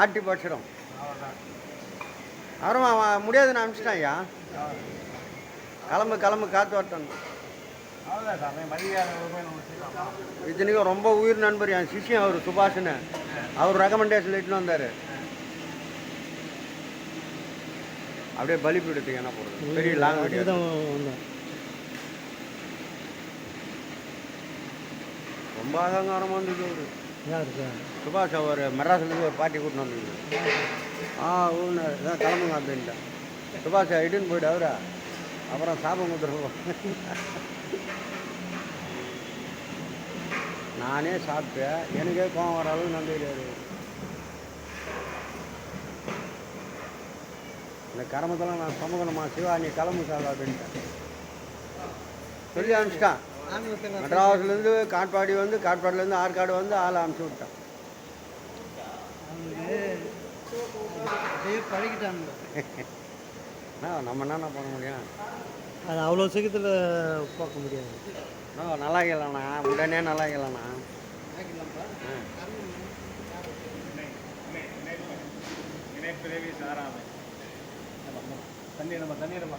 ஆட்டி படிச்சிடும் அப்புறமா அவன் முடியாதுன்னு அனுப்பிச்சிட்டான் ஐயா. கிளம்பு கிளம்பு நம்ம வச்சுக்கலாம் இத்தனைக்கும் ரொம்ப உயிர் நண்பர் என் சிஷ்யம் அவர் சுபாஷ்னு அவர் ரெக்கமெண்டேஷன் இட்டுன்னு வந்தார். அப்படியே பலி பீடத்துக்கு என்ன போடுறது? பெரிய லாங் வீடியோ. ரொம்ப அகங்காரமாக இருந்தது அவர். சுபாஷ் அவர் மெட்ராஸ்லேருந்து ஒரு பாட்டி கூட்டின்னு வந்தது ஆ ஊனர் இதான் கிளம்புங்க அப்படின்ட்டேன் சுபாஷ் இடுன்னு போயிட்டு அவரா? அப்புறம் சாபம் கொடுத்துருவோம். நானே சாப்பிட்டேன். எனக்கே கோவம் வர அளவுக்கு நம்பிக்கிறாரு இந்த கரமத்தெல்லாம் நான் சமூகணுமா சிவா நீ கிளம்பு சார் அப்படின்ட்டேன் சொல்லி அனுப்பிச்சிட்டான். மெட்ராஸ்லேருந்து காட்பாடி வந்து காட்பாடிலேருந்து ஆற்காடு வந்து ஆளை அனுப்பிச்சி விட்டான் நம்ம என்னண்ணா பண்ண முடியும் அது அவ்வளோ சீக்கிரத்தில் பார்க்க முடியாது அண்ணா, நல்லா இல்லைண்ணா உடனே நல்லா சாராமை தண்ணி நம்ம தண்ணி நம்ம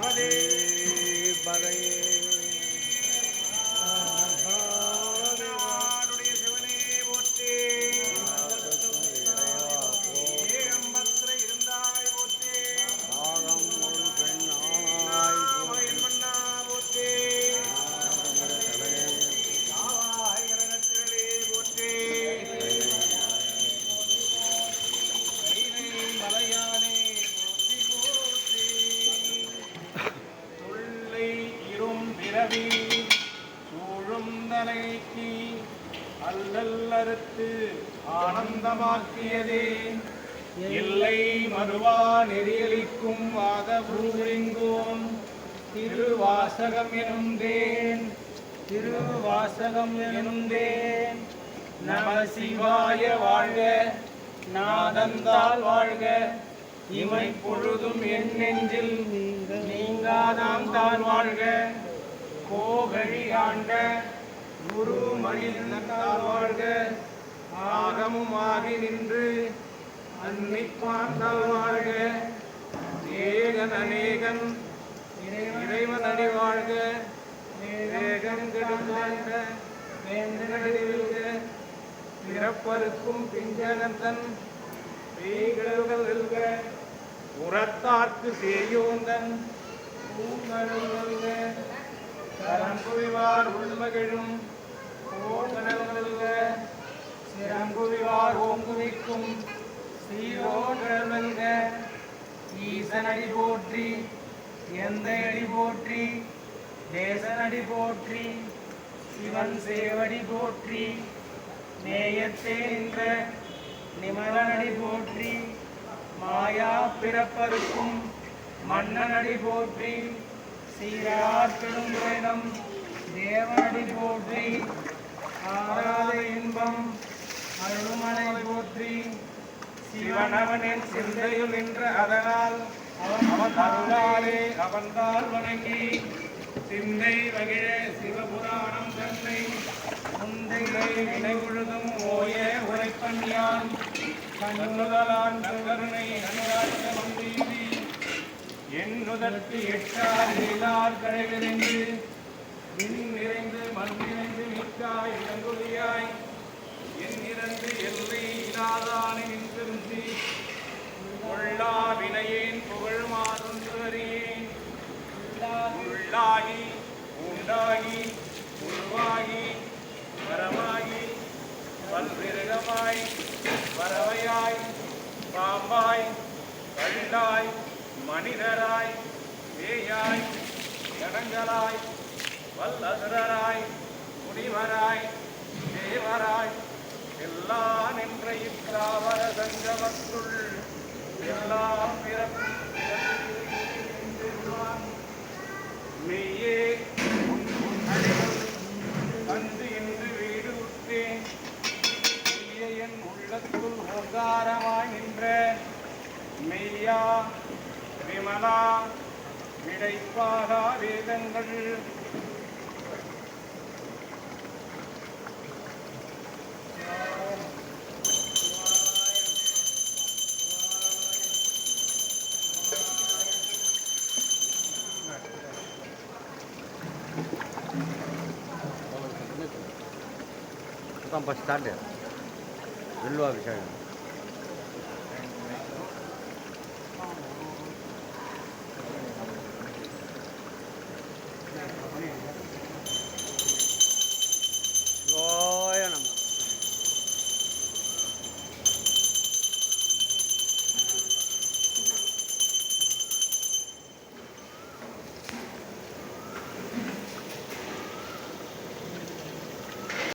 நம பிறவி சூழும் தனைக்கு அல்லல் அறுத்து ஆனந்தமாக்கியதே. இல்லை மறுவா நெறியளிக்கும் வாத பூரிங்கோம் திருவாசகம் எனும் தேன் திருவாசகம் எனும் தேன் நம சிவாய வாழ்க நாதந்தால் வாழ்க. இமை பொழுதும் என் நெஞ்சில் நீங்காதான் தான் வாழ்க. கோகழி ஆண்ட குரு மணிந்தால் வாழ்க. ஆகமும் நின்று அன்னிப்பாந்தால் வாழ்க. ஏகன் அநேகன் இறைவன் அடி வாழ்க. வேகம் கெடுந்த வேந்தனடிவில்க பிறப்பருக்கும் பிஞ்சகந்தன் பெய்களுகள் உரத்தார்க்கு சேயோந்தன் பூங்கடல் வெல்க உள்மகிழும். ஓங்கடல் சிறங்குவிவார் ஓங்குவிக்கும். சீரோங்கடல் ஈசனடி போற்றி எந்த அடி போற்றி தேசனடி போற்றி சிவன் சேவடி போற்றி நேயத்தே நின்ற நிமலனடி போற்றி மாயா பிறப்பருக்கும் மன்னனடி போற்றி சீரார் பெரும்புரம் தேவனடி போற்றி ஆராத இன்பம் அருள்மனை போற்றி. சிவனவனின் சிந்தையில் நின்ற அதனால் அவன் அருளாலே அவன்தால் வணங்கி சிந்தை வகிழ சிவபுராணம் தன்னை முந்தைகளை நினைவுழுதும் ஓய உரைப்பன் கண்ணுதலான் கருணை அனுராஜ மந்தீதி என்னுதற்கு எட்டார் இல்லார் கழைவிரைந்து விண் நிறைந்து மண் நிறைந்து மிக்காய் இளங்குலியாய் என் இரண்டு எல்லை இல்லாதானே நின்றிருந்து கொள்ளா வினையேன் புகழ் மாதொன்று அறியேன் உள்ளாகி உண்டாகி உருவாகி வரமாகி பல்விரகமாய் பறவையாய் பாம்பாய் கண்டாய் மனிதராய் பேயாய் கடங்களாய் வல்லசுரராய் முனிவராய் தேவராய் எல்லா நின்ற இக்காவர சங்கமத்துள் எல்லாம் பிறப்பும் மெய்யே உன் வந்து இன்று வீடு விட்டேன். என் உள்ளத்துள் ஓங்காரமாய் நின்ற மெய்யா விமலா விடைப்பாகா வேதங்கள் அதான் ஃபஸ்ட் ஸ்டார்ட் வெல்லுவாபிஷேகம்